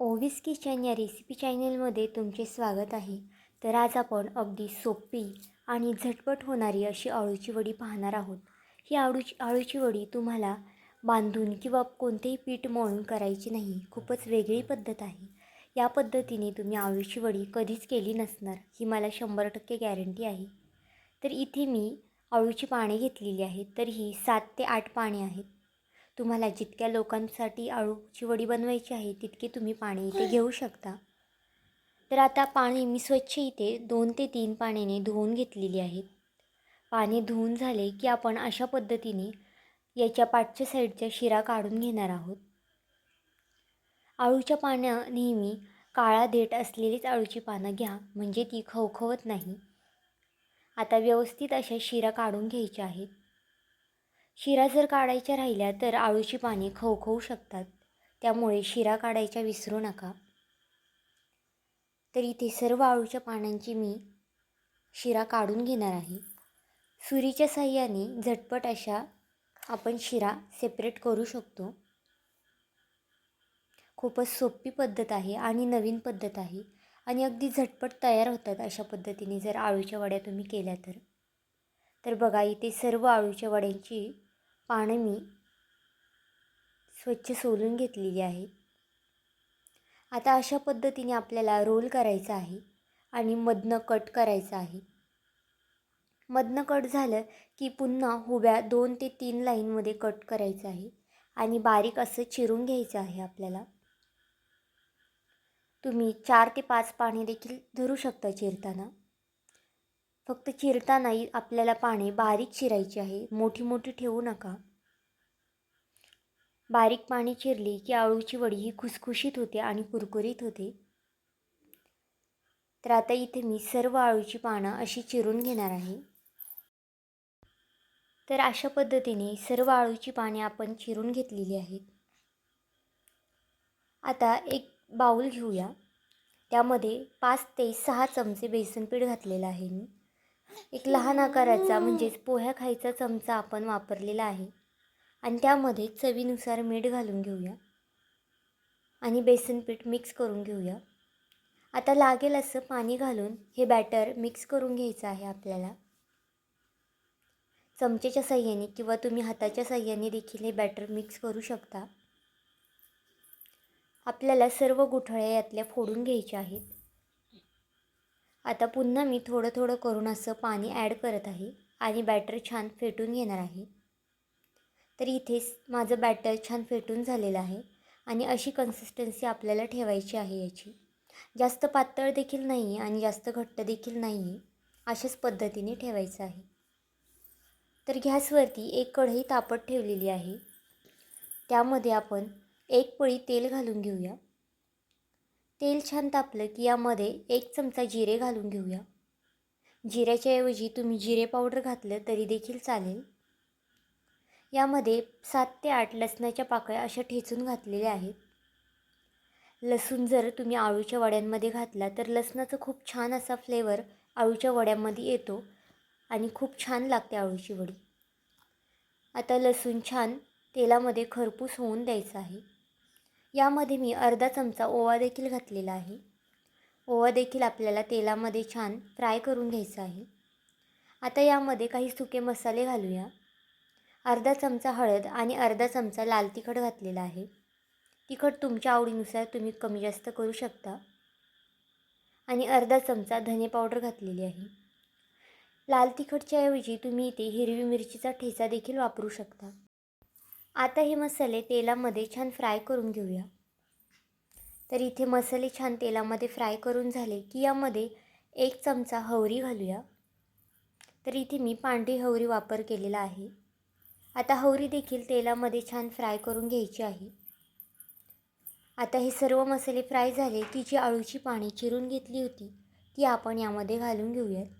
Ovis kitchen या recipe चॅनलमध्ये तुमचे स्वागत आहे. तर आज आपण अगदी सोपी आणि झटपट होणारी अशी आळूची वडी पाहणार आहोत. ही आळूची आळूची वडी तुम्हाला बांधून किंवा कोणतेही पीठ मळून करायची नाही खूपच वेगळी पद्धत आहे. या पद्धतीने तुम्ही आळूची वडी कधीच केली नसणार ही मला शंभर टक्के गॅरंटी आहे. तर इथे मी आळूची पाने घेतलेली आहेत तर ही सात ते आठ पाने आहेत. तुम्हाला जितक्या लोकांसाठी आळूची वडी बनवायची आहे तितके तुम्ही पाणी इथे घेऊ शकता. तर आता पाणी मी स्वच्छ इथे दोन ते तीन पाण्याने धुवून घेतलेली आहेत पाणी धुवून झाले की आपण अशा पद्धतीने याच्या पाठच्या साईडच्या शिरा काढून घेणार आहोत. आळूच्या पानं नेहमी काळा देठ असलेलीच आळूची पानं घ्या म्हणजे ती खवखवत नाही. आता व्यवस्थित अशा शिरा काढून घ्यायच्या आहेत. शिरा जर काढायच्या राहिल्या तर आळूची पाने खवखवू शकतात. त्यामुळे शिरा काढायच्या विसरू नका. तर इथे सर्व आळूच्या पानांची मी शिरा काढून घेणार आहे. सुरीच्या साह्याने झटपट अशा आपण शिरा सेपरेट करू शकतो. खूपच सोपी पद्धत आहे आणि नवीन पद्धत आहे आणि अगदी झटपट तयार होतात अशा पद्धतीने जर आळूच्या वड्या तुम्ही केल्या तर. तर बघा इथे सर्व आळूच्या वड्यांची पानं मी स्वच्छ सोलून घेतलेली आहे आता अशा पद्धतीने आपल्याला रोल करायचा आहे आणि मधनं कट करायचं आहे. मधनं कट झालं की पुन्हा हुब्या दोन ते तीन लाईनमध्ये कट करायचं आहे आणि बारीक असं चिरून घ्यायचं आहे आपल्याला. तुम्ही चार ते पाच पाणी देखील धरू शकता चिरताना. फक्त चिरतानाही आपल्याला पाने बारीक चिरायची आहे. मोठी मोठी ठेवू नका. बारीक पाणी चिरली की आळूची वडी ही खुसखुशीत होते आणि कुरकुरीत होते. तर आता इथे मी सर्व आळूची पानं अशी चिरून घेणार आहे. तर अशा पद्धतीने सर्व आळूची पाने आपण चिरून घेतलेली आहेत. आता एक बाऊल घेऊया. त्यामध्ये पाच ते सहा चमचे बेसन पीठ घातलेलं आहे मी. एक लहान आकाराचा म्हणजेच पोह्या खायचा चमचा आपण वापरलेला आहे. आणि त्यामध्ये चवीनुसार मीठ घालून घेऊया. आणि बेसन पीठ मिक्स करून घेऊया. आता लागेल असं पाणी घालून हे बॅटर मिक्स करून घ्यायचं आहे आपल्याला. चमचेच्या साह्याने किंवा तुम्ही हाताच्या साह्याने देखील हे बॅटर मिक्स करू शकता. आपल्याला सर्व गुठळ्या यातल्या फोडून घ्यायच्या आहेत. आता पुन्हा मी थोडं थोडं करून असं पाणी ॲड करत आहे आणि बॅटर छान फेटून घेणार आहे. तर इथेच माझं बॅटर छान फेटून झालेलं आहे आणि अशी कन्सिस्टन्सी आपल्याला ठेवायची आहे याची. जास्त पातळ देखील नाही आहे आणि जास्त घट्ट देखील नाही आहे अशाच पद्धतीने ठेवायचं आहे. तर गॅसवरती एक कढई तापत ठेवलेली आहे. त्यामध्ये आपण एक पळी तेल घालून घेऊया. तेल छान तापलं की यामध्ये एक चमचा जिरे घालून घेऊया. जिऱ्याच्या ऐवजी तुम्ही जिरे पावडर घातलं तरी देखील चालेल. यामध्ये सात ते आठ लसणाच्या पाकळ्या अशा ठेचून घातलेल्या आहेत. लसूण जर तुम्ही आळूच्या वड्यांमध्ये घातला तर लसणाचा खूप छान असा फ्लेवर आळूच्या वड्यांमध्ये येतो आणि खूप छान लागते आळूची वडी. आता लसूण छान तेलामध्ये खरपूस होऊन द्यायचं आहे. यामध्ये मी अर्धा चमचा ओवा देखील घातलेला आहे. ओवा देखील आपल्याला तेलामध्ये छान फ्राय करून घ्यायचा आहे. आता यामध्ये काही सुके मसाले घालूया. अर्धा चमचा हळद आणि अर्धा चमचा लाल तिखट घातलेला आहे. तिखट तुमच्या आवडीनुसार तुम्ही कमी जास्त करू शकता. आणि अर्धा चमचा धने पावडर घातलेली आहे. लाल तिखटच्या ऐवजी तुम्ही इथे हिरवी मिरचीचा ठेचा देखील वापरू शकता. आता हे मसाले तेलामध्ये छान फ्राय करून घेऊया. तर इथे मसाले छान तेलामध्ये फ्राय करून झाले की यामध्ये एक चमचा हवरी घालूया. तर इथे मी पांढरी हवरी वापर केलेला आहे. आता हवरी देखील तेलामध्ये छान फ्राय करून घ्यायची आहे. आता हे सर्व मसाले फ्राय झाले की जी आळूची पाणी चिरून घेतली होती ती आपण यामध्ये घालून घेऊयात.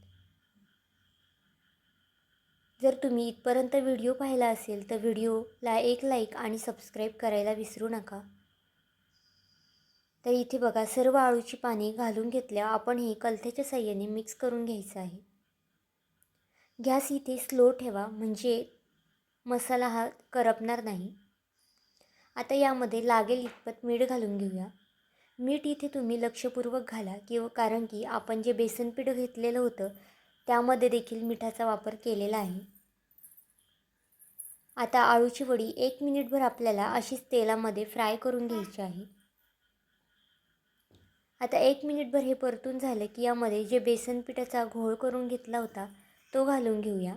जर तुम्ही इथपर्यंत व्हिडिओ पाहिला असेल तर व्हिडिओला एक लाईक आणि सबस्क्राईब करायला विसरू नका. तर इथे बघा सर्व आळूची पाने घालून घेतल्या आपण हे कलथ्याच्या साह्याने मिक्स करून घ्यायचं आहे. गॅस इथे स्लो ठेवा म्हणजे मसाला हा करपणार नाही. आता यामध्ये लागेल इतपत मीठ घालून घेऊया. मीठ इथे तुम्ही लक्षपूर्वक घाला किंवा कारण की आपण जे बेसन पीठ घेतलेलं होतं त्यामध्ये देखील मिठाचा वापर केलेला आहे. आता आळूची वडी एक मिनिटभर आपल्याला अशीच तेलामध्ये फ्राय करून घ्यायची आहे. आता एक मिनिटभर हे परतून झालं की यामध्ये जे बेसन पिठाचा घोळ करून घेतला होता तो घालून घेऊया.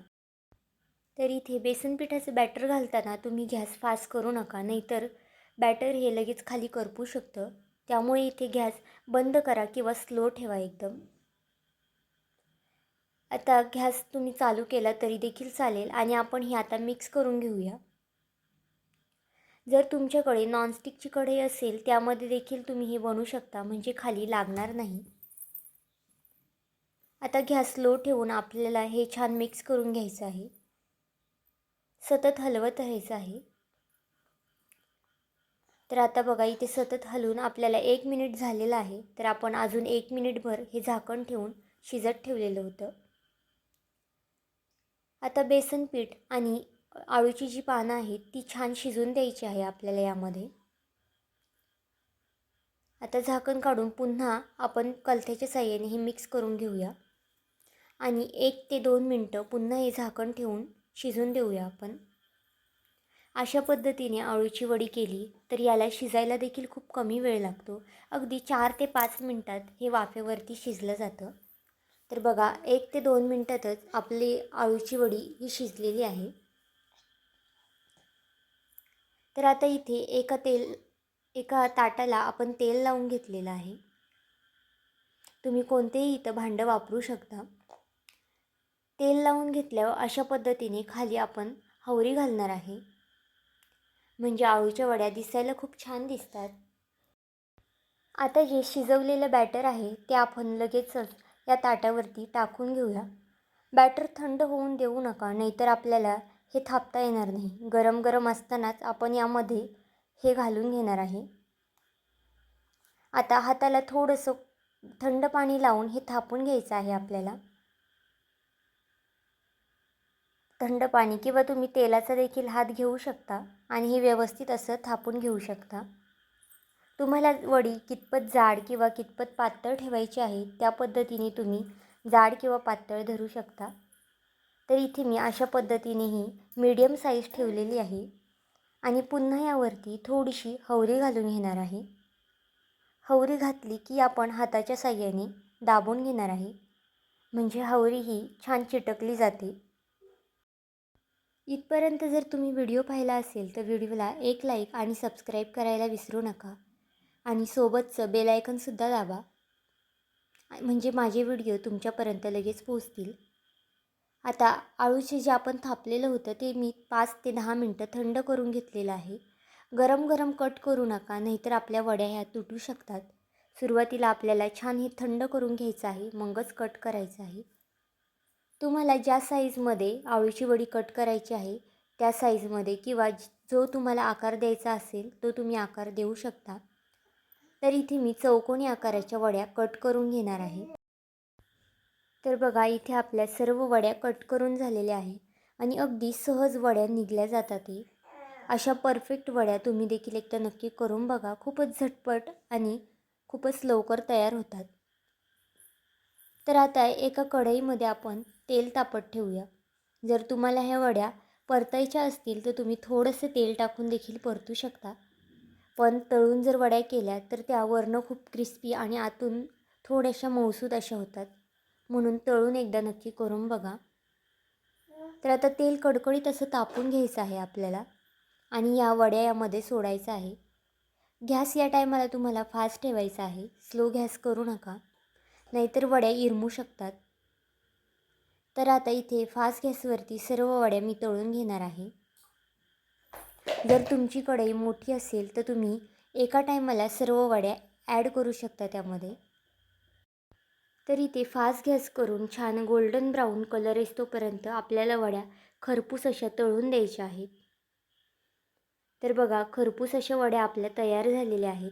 तर इथे बेसन पिठाचं बॅटर घालताना तुम्ही गॅस फास्ट करू नका नाहीतर बॅटर हे लगेच खाली करपू शकतं. त्यामुळे इथे गॅस बंद करा किंवा स्लो ठेवा एकदम. आता गॅस तुम्ही चालू केला तरी देखील चालेल आणि आपण हे आता मिक्स करून घेऊया. जर तुमच्याकडे नॉनस्टिकची कढई असेल त्यामध्ये देखील तुम्ही हे बनवू शकता म्हणजे खाली लागणार नाही. आता गॅस लो ठेवून आपल्याला हे छान मिक्स करून घ्यायचं आहे. सतत हलवत राहायचं आहे. तर आता बघा इथे सतत हलवून आपल्याला एक मिनिट झालेलं आहे. तर आपण अजून एक मिनिटभर हे झाकण ठेवून शिजत ठेवलेलं होतं. आता बेसन पीठ आणि आळूची जी पानं आहेत ती छान शिजून द्यायची आहे आपल्याला यामध्ये. आता झाकण काढून पुन्हा आपण कलथ्याच्या साह्याने हे मिक्स करून घेऊया. आणि एक ते दोन मिनटं पुन्हा हे झाकण ठेवून शिजून देऊया आपण. अशा पद्धतीने आळूची वडी केली तर याला शिजायला देखील खूप कमी वेळ लागतो. अगदी चार ते पाच मिनटात हे वाफेवरती शिजलं जातं. तर बघा एक ते दोन मिनटातच आपली आळूची वडी ही शिजलेली आहे. तर आता इथे एका तेल एका ताटाला आपण तेल लावून घेतलेलं आहे. तुम्ही कोणतेही इथं भांडं वापरू शकता. तेल लावून घेतल्यावर अशा पद्धतीने खाली आपण हवरी घालणार आहे. म्हणजे आळूच्या वड्या दिसायला खूप छान दिसतात. आता जे शिजवलेलं बॅटर आहे ते आपण लगेचच या ताटावरती टाकून घेऊया. बॅटर थंड होऊन देऊ नका नाहीतर आपल्याला हे थापता येणार नाही. गरम गरम असतानाच आपण यामध्ये हे घालून घेणार आहे. आता हाताला थोडंसं थंड पाणी लावून हे थापून घ्यायचं आहे आपल्याला. थंड पाणी किंवा तुम्ही तेलाचा देखील हात घेऊ शकता आणि हे व्यवस्थित असं थापून घेऊ शकता. तुम्हाला वडी कितपत जाड किंवा कितपत पातळ ठेवायची आहे त्या पद्धतीने तुम्ही जाड किंवा पातळ धरू शकता. तर इथे मी अशा पद्धतीनेही मीडियम साईज ठेवलेली आहे आणि पुन्हा यावरती थोडीशी हवरी घालून घेणार आहे. हवरी घातली की आपण हाताच्या साह्याने दाबून घेणार आहे. म्हणजे हवरी ही छान चिटकली जाते. इथपर्यंत जर तुम्ही व्हिडिओ पाहिला असेल तर व्हिडिओला एक लाईक आणि सबस्क्राईब करायला विसरू नका. आणि सोबतचं बेलायकनसुद्धा दाबा. म्हणजे माझे व्हिडिओ तुमच्यापर्यंत लगेच पोचतील आता आळूचे जे आपण थापलेलं होतं ते मी पाच ते दहा मिनटं थंड करून घेतलेलं आहे. गरम गरम कट करू नका नाहीतर आपल्या वड्या ह्या तुटू शकतात. सुरुवातीला आपल्याला छान हे थंड करून घ्यायचं आहे मगच कट करायचं आहे. तुम्हाला ज्या साईजमध्ये आळूची वडी कट करायची आहे त्या साईजमध्ये किंवा जो तुम्हाला आकार द्यायचा असेल तो तुम्ही आकार देऊ शकता. तर इथे मी चौकोनी आकाराच्या वड्या कट करून घेणार आहे. तर बघा इथे आपल्या सर्व वड्या कट करून झालेल्या आहे आणि अगदी सहज वड्या निघल्या जातात अशा परफेक्ट वड्या तुम्ही देखील एकदा नक्की करून बघा. खूपच झटपट आणि खूपच लवकर तयार होतात. तर आता एका कढईमध्ये आपण तेल तापत ठेवूया. जर तुम्हाला ह्या वड्या परतायच्या असतील तर तुम्ही थोडंसं तेल टाकून देखील परतू शकता. पण तळून जर वड्या केल्या तर त्या वरनं खूप क्रिस्पी आणि आतून थोड्याशा मऊसूद अशा होतात. म्हणून तळून एकदा नक्की करून बघा. तर आता तेल कडकडीत असं तापून घ्यायचं आहे आपल्याला आणि या वड्या यामध्ये सोडायचं आहे. गॅस या टायमाला तुम्हाला फास्ट ठेवायचा आहे. स्लो गॅस करू नका. नाहीतर वड्या इरमू शकतात. तर आता इथे फास्ट गॅसवरती सर्व वड्या मी तळून घेणार आहे. जर तुमची कढई मोठी असेल तर तुम्ही एका टायमाला सर्व वड्या ॲड करू शकता त्यामध्ये. तर इथे फास्ट गॅस करून छान गोल्डन ब्राऊन कलर येतोपर्यंत आपल्याला वड्या खरपूस अशा तळून द्यायच्या आहेत. तर बघा खरपूस अशा वड्या आपल्या तयार झालेल्या आहेत.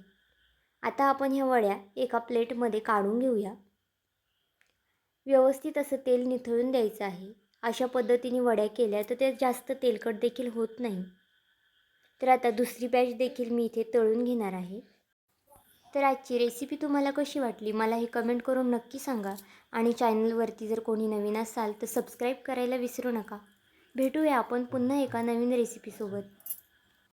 आता आपण ह्या वड्या एका प्लेटमध्ये काढून घेऊया. व्यवस्थित असं तेल निथळून द्यायचं आहे. अशा पद्धतीने वड्या केल्या तर त्या जास्त तेलकट देखील होत नाही. तर आता दुसरी बॅच देखील मी इथे तळून घेणार आहे. तर आजची रेसिपी तुम्हाला कशी वाटली? मला हे कमेंट करून नक्की सांगा. आणि चॅनलवरती जर कोणी नवीन असाल तर सबस्क्राईब करायला विसरू नका. भेटूया आपण पुन्हा एका नवीन रेसिपीसोबत